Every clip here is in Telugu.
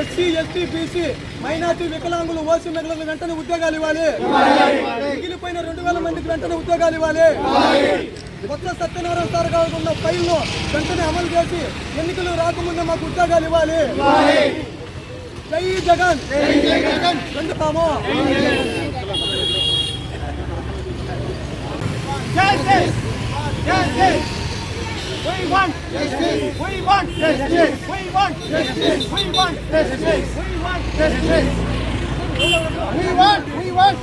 ఎస్సీ ఎస్టీ బీసీ మైనార్టీ వికలాంగులు ఓసీ మహిళలకు వెంటనే ఉద్యోగాలు ఇవ్వాలి మిగిలిపోయిన రెండు వేల మందికి వెంటనే ఉద్యోగాలు ఇవ్వాలి కొత్త సత్యనారాయణ సార్ గారు ఉన్న ఫైల్ను వెంటనే అమలు చేసి ఎన్నికలు రాకముందే మాకు ఉద్యోగాలు ఇవ్వాలి జై జగన్ రెండు Justice! Justice! We want justice! We want justice! We want justice! We want justice! We want justice! We want, we want,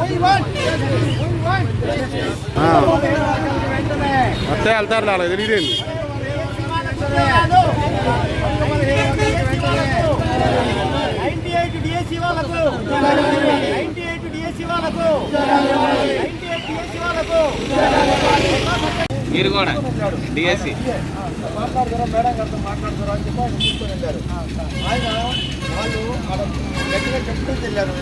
we want, we want. అత్తే వెళ్తారు అలా తెలియదు నైన్టీ ఎయిట్ డిఎస్సి వాళ్ళకు నైన్టీ ఎయిట్ డిఎస్సి వాళ్ళకు నైన్టీ ఎయిట్ డిఎస్సి వాళ్ళకు మీరు కూడా డిఎస్సి మాట్లాడతారా మేడం గారితో మాట్లాడతారా అని చెప్పి ఆయన తీసుకొని వెళ్ళారు ఆయన వాళ్ళు గట్టిగా చెప్పుకుంటూ వెళ్ళారు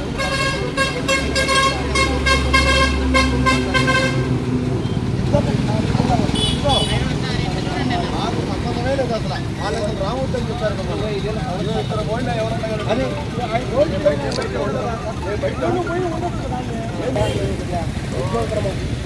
నాకు సంబంధమే లేదు అసలు వాళ్ళు అసలు రావద్దని చెప్పారు మమ్మల్ని. ఇదిగో పోయినా ఎవరన్నా కానీ ఆయన బయట బయట ఉండరా? నేను బయట ఉండి పోయి ఉండొచ్చు కదా.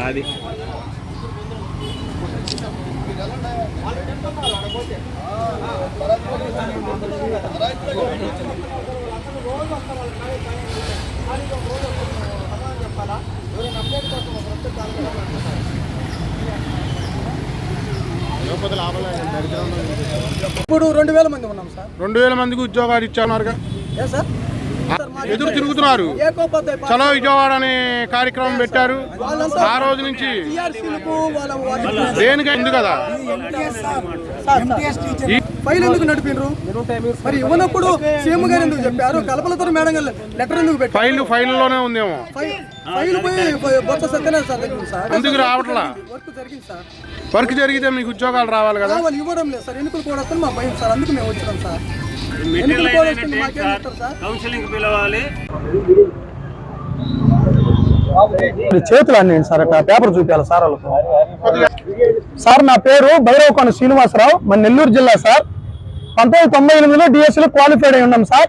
అది ఇప్పుడు రెండు వేల మంది ఉన్నాం సార్. రెండు వేల మందికి ఉద్యోగాలు ఇచ్చారుగా ఏ సార్? ఎదురు తిరుగుతున్నారు. చలో విజయవాడ అనే కార్యక్రమం పెట్టారు. ఆ రోజు నుంచి దేనికి ఉంది కదా. ఫైల్ ఎందుకు నడిపినరు? మరి ఇవ్వనప్పుడు సీఎం గారు ఎందుకు చెప్పారు? కలపలతో మేడం గారు లెటర్ ఎందుకు పెట్టారు? ఫైల్ ఫైల్లోనే ఉందేమో. ఫై- ఫైల్ పోయి బొత్స సత్యనారాయణ సార్ దగ్గర ఉంది సార్. ఎందుకు రావట్లా? వర్క్ జరిగింది సార్. వర్క్ జరిగితే మీకు ఉద్యోగాలు రావాలి కదా. ఇవ్వడం లేదు సార్. ఎన్నికలు కూడా మా భయం సార్. అందుకు మేము వచ్చినాం సార్. కౌన్సిలింగ్ పిలవాలి. చేతులు అన్నీ సార్? అట్లా పేపర్ చూపించాలి సార్ వాళ్ళకు. సార్ నా పేరు భైరవకొండ శ్రీనివాసరావు మన నెల్లూరు జిల్లా సార్. పంతొమ్మిది తొంభై ఎనిమిదిలో డిఎస్సీలో క్వాలిఫైడ్ అయి ఉన్నాం సార్.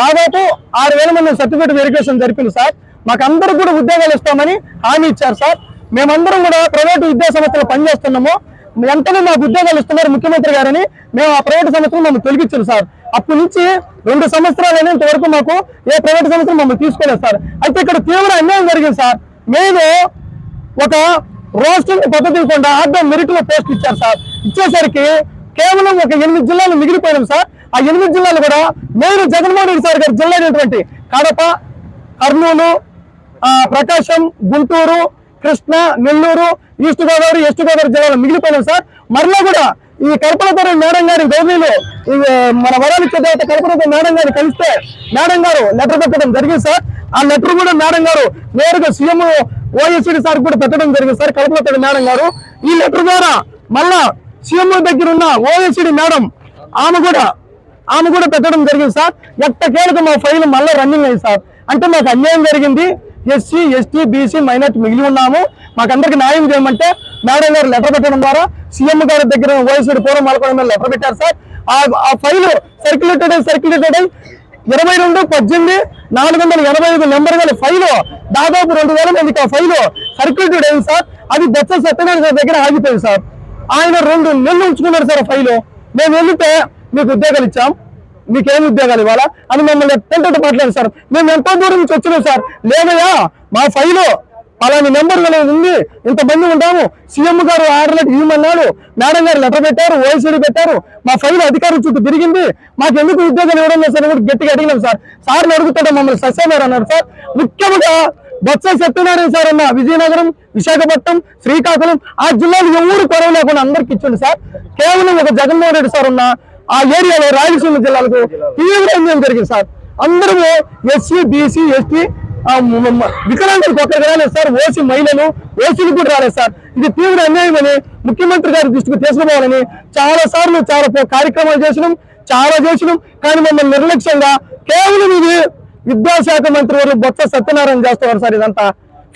దాదాపు ఆరు వేల మంది సర్టిఫికేట్ వెరిఫికేషన్ జరిపింది సార్. మాకు అందరికి కూడా ఉద్యోగాలు ఇస్తామని హామీ ఇచ్చారు సార్. మేమందరం కూడా ప్రైవేటు విద్యా సంస్థలో పనిచేస్తున్నాము. వెంటనే మాకు ఉద్యోగాలు ఇస్తున్నారు ముఖ్యమంత్రి గారని మేము ఆ ప్రైవేట్ సంస్థలు మమ్మల్ని తొలగించారు సార్. అప్పటి నుంచి రెండు సంవత్సరాలు అయినంత వరకు మాకు ఏ ప్రైవేట్ సంస్థలు మమ్మల్ని తీసుకోలేదు సార్. అయితే ఇక్కడ తీవ్ర అన్యాయం జరిగింది సార్. మేము ఒక రోస్టింగ్ పద్ధతి ఇవ్వకుండా ఆర్డర్ మెరిట్లో పోస్ట్ ఇచ్చారు సార్. ఇచ్చేసరికి కేవలం ఒక ఎనిమిది జిల్లాలు మిగిలిపోయినాం సార్. ఆ ఎనిమిది జిల్లాలు కూడా నేను జగన్మోహన్ రెడ్డి సార్ గారి జిల్లా అయినటువంటి కడప కర్నూలు ప్రకాశం గుంటూరు కృష్ణ నెల్లూరు ఈస్ట్ గోదావరి వెస్ట్ గోదావరి జిల్లాలో మిగిలిపోయినాం సార్. మరలా కూడా ఈ కల్పనతోర మేడం గారి గౌరీలో ఈ, మన వరాలిచ్చే దేవత కల్పనతో మేడం గారిని కలిస్తే మేడం గారు లెటర్ పెట్టడం జరిగింది సార్. ఆ లెటర్ కూడా మేడం గారు నేరుగా సీఎం ఓఎస్సీ సార్ కూడా పెట్టడం జరిగింది సార్ కల్పనతోటి మేడం గారు. ఈ లెటర్ ద్వారా మళ్ళా సీఎం దగ్గర ఉన్న ఓఎస్సీ మేడం ఆమె కూడా ఆమె కూడా పెట్టడం జరిగింది సార్. ఎట్టకేలకు మా ఫైల్ మళ్ళీ రన్నింగ్ అయింది సార్. అంటే మాకు అన్యాయం జరిగింది. ఎస్సీ ఎస్టీ బీసీ మైనార్టీ మిగిలి ఉన్నాము. మాకందరికి న్యాయం చేయమంటే మేడం గారు లెటర్ పెట్టడం ద్వారా సీఎం గారి దగ్గర ఓఎస్సీ పూర్వం మలకోవడం మీద లెటర్ పెట్టారు సార్. ఆ ఫైల్ సర్క్యులేటెడ్ సర్క్యులేటెడ్ అయి ఇరవై రెండు పద్దెనిమిది నాలుగు వందల ఎనభై ఐదు నెంబర్ గల ఫైలు దాదాపు రెండు వేల మందికి ఆ ఫైలు సర్క్యులేటెడ్ అయింది సార్. అది దత్త సత్యనారాయణ గారి దగ్గర ఆగిపోయింది సార్. ఆయన రెండు నెలలు ఉంచుకున్నారు సార్ ఆ ఫైలు మేము వెళ్తే మీకు ఉద్యోగాలు ఇచ్చాం. మీకేం ఉద్యోగాలు ఇవ్వాలా? అని మమ్మల్ని ఎట్టంటే మాట్లాడారు సార్. మేము ఎంతో దూరం నుంచి వచ్చినాం సార్. లేదయ్యా మా ఫైలు అలాంటి నెంబర్ ఉంది. ఇంతమంది ఉంటాము సీఎం గారు ఆర్డర్ ఇవ్వమన్నాడు. మేడం గారు లెటర్ పెట్టారు ఓఎస్సీ పెట్టారు. మా ఫైల్ అధికారుల చుట్టూ తిరిగింది. మాకు ఎందుకు ఉద్యోగాలు ఇవ్వడం లేదు సార్? కూడా గట్టిగా అడిగినాం సార్. సార్ని అడుగుతాడు మమ్మల్ని సస్యన్నారు అన్నారు సార్. ముఖ్యంగా బొత్స సత్యనారాయణ సార్ అన్న విజయనగరం విశాఖపట్నం శ్రీకాకుళం ఆ జిల్లాలు ఎవరు కొరవ లేకుండా అందరికి ఇచ్చిండు సార్. కేవలం ఒక జగన్మోహన్ రెడ్డి సార్ ఉన్న ఆ ఏరియాలో రాయలసీమ జిల్లాలకు తీవ్ర అన్యాయం జరిగింది సార్. అందరము ఎస్సీ బీసీ ఎస్టీ వికలాంగులకు ఒక్కరికి రాలేదు సార్. ఓసీ మహిళలు ఓసీలు కూడా రాలేదు సార్. ఇది తీవ్ర అన్యాయం అని ముఖ్యమంత్రి గారి దృష్టికి తీసుకుపోవాలని చాలా సార్లు చాలా కార్యక్రమాలు చేసినాం చాలా చేసినాం. కానీ మమ్మల్ని నిర్లక్ష్యంగా కేవలం ఇది విద్యాశాఖ మంత్రి వారు బొత్స సత్యనారాయణ చేస్తున్నారు సార్ ఇదంతా.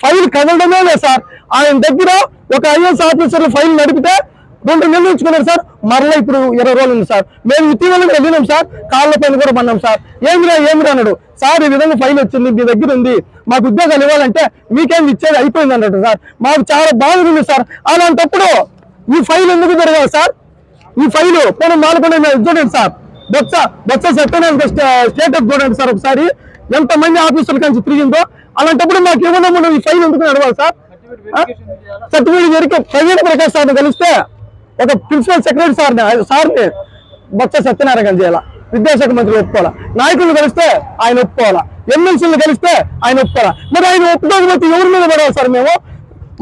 ఫైల్ కదలడమే లేదు సార్. ఆయన దగ్గర ఒక ఐఎస్ ఆఫీసర్లు ఫైల్ నడిపితే రెండు నెలలు ఉంచుకున్నారు సార్. మరలా ఇప్పుడు ఇరవై రోజులు ఉంది సార్. మేము ఇటీవల వెళ్ళినాం సార్. కాళ్ళ పైన కూడా పన్నాం సార్. ఏమిరా ఏమిరా అన్నాడు. సార్ ఈ విధంగా ఫైల్ వచ్చింది మీ దగ్గర ఉంది. మాకు ఉద్యోగాలు ఇవ్వాలంటే మీకేం ఇచ్చేది అయిపోయింది అన్నట్టు సార్. మాకు చాలా బాధ ఉంది సార్. అలాంటప్పుడు ఈ ఫైల్ ఎందుకు జరగాలి సార్? ఈ ఫైల్ పోనీ మాలకొండ మీద చూడండి సార్. బొత్స బొత్స సత్యనారాయణ స్టేటస్ చూడండి సార్ ఒకసారి. ఎంత మంది ఆఫీసుల నుంచి తిరిగిందో. అలాంటప్పుడు మాకు ఇవ్వడం ఈ ఫైల్ ఎందుకు నడవాలి సార్? సర్టిఫికేట్ జరిగి ప్రవీణ ప్రకాష్ సార్ని కలిస్తే ఒక ప్రిన్సిపల్ సెక్రటరీ సార్ని సార్ని బొత్స సత్యనారాయణ చేయాలా? విద్యాశాఖ మంత్రి ఒప్పుకోవాలా? నాయకులను కలిస్తే ఆయన ఒప్పుకోవాలా? ఎమ్మెల్సీలు కలిస్తే ఆయన ఒప్పుకోవాలా? మరి ఆయన ఒప్పుకోకపోతే ఎవరి మీద పడాలి సార్ మేము?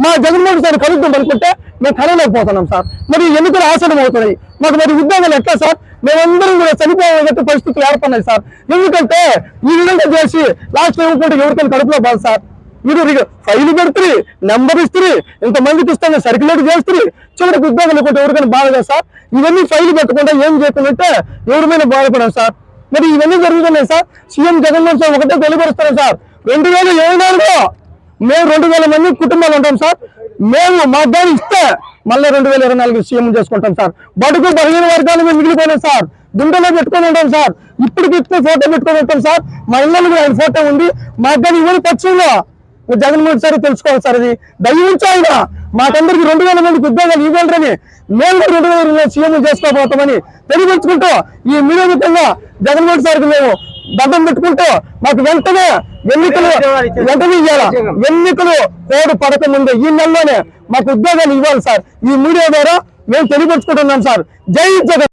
మా జగన్మోహన్ సార్ కలుద్దాం అనుకుంటే మేము కలవలేకపోతున్నాం సార్. మరి ఎన్నికలు ఆసనం అవుతున్నాయి. మాకు మరి ఉద్యోగాలు ఎట్లా సార్? మేమందరం కూడా చనిపోయేటట్టు పరిస్థితులు ఏర్పడినాయి సార్. ఎందుకంటే ఈ విధంగా చేసి లాస్ట్ ఇవ్వకుండా ఎవరికైనా కడుపులో బాధ సార్? మీరు ఫైల్ పెడుతుంది నెంబర్ ఇస్తుంది ఇంతమందికి ఇస్తాను సర్క్యులేట్ చేస్తుంది చివరికి ఉద్యోగాలు కొంటే ఎవరికైనా బాధగా సార్? ఇవన్నీ ఫైల్ పెట్టకుండా ఏం చేయకుండా ఎవరి మీద బాధపడాం సార్? మరి ఇవన్నీ జరుగుతున్నాయి సార్. సీఎం జగన్మోహన్ సార్ ఒకటే తెలియపరుస్తాను సార్? రెండు వేల ఏడు నాలుగులో మేము రెండు వేల మంది కుటుంబాలు ఉంటాం సార్. మేము మా దాన్ని ఇస్తే మళ్ళీ రెండు వేల ఇరవై నాలుగు సీఎం చేసుకుంటాం సార్. బడుగు బలహీన వర్గాలు మేము మిగిలిపోయినాం సార్. గుండెలో పెట్టుకొని ఉంటాం సార్. ఇప్పటికి ఇస్తే ఫోటో పెట్టుకొని ఉంటాం సార్. మా ఇళ్ళలో కూడా ఆయన ఫోటో ఉంది. మా దాన్ని ఇవన్నీ పక్షంలో జగన్మోహన్ సార్ తెలుసుకోవాలి సార్ అది దయించి ఆయన. మాకందరికి రెండు వేల మందికి ఉద్యోగాలు ఇవ్వాలని మేము రెండు వేల ఇరవై సీఎం చేసుకోబోతామని తెలియపరుచుకుంటూ ఈ మీడియా మిత్రంగా జగన్మోహన్ సార్కి మేము దండం పెట్టుకుంటూ మాకు వెంటనే ఎన్నికలు వెంటనే ఇవ్వాలా ఎన్నికలు కోడు పడక ముందు ఈ నెలలోనే మాకు ఉద్యోగాలు ఇవ్వాలి సార్. ఈ మీడియా ద్వారా మేము తెలియపరుచుకుంటున్నాం సార్. జై జగన్.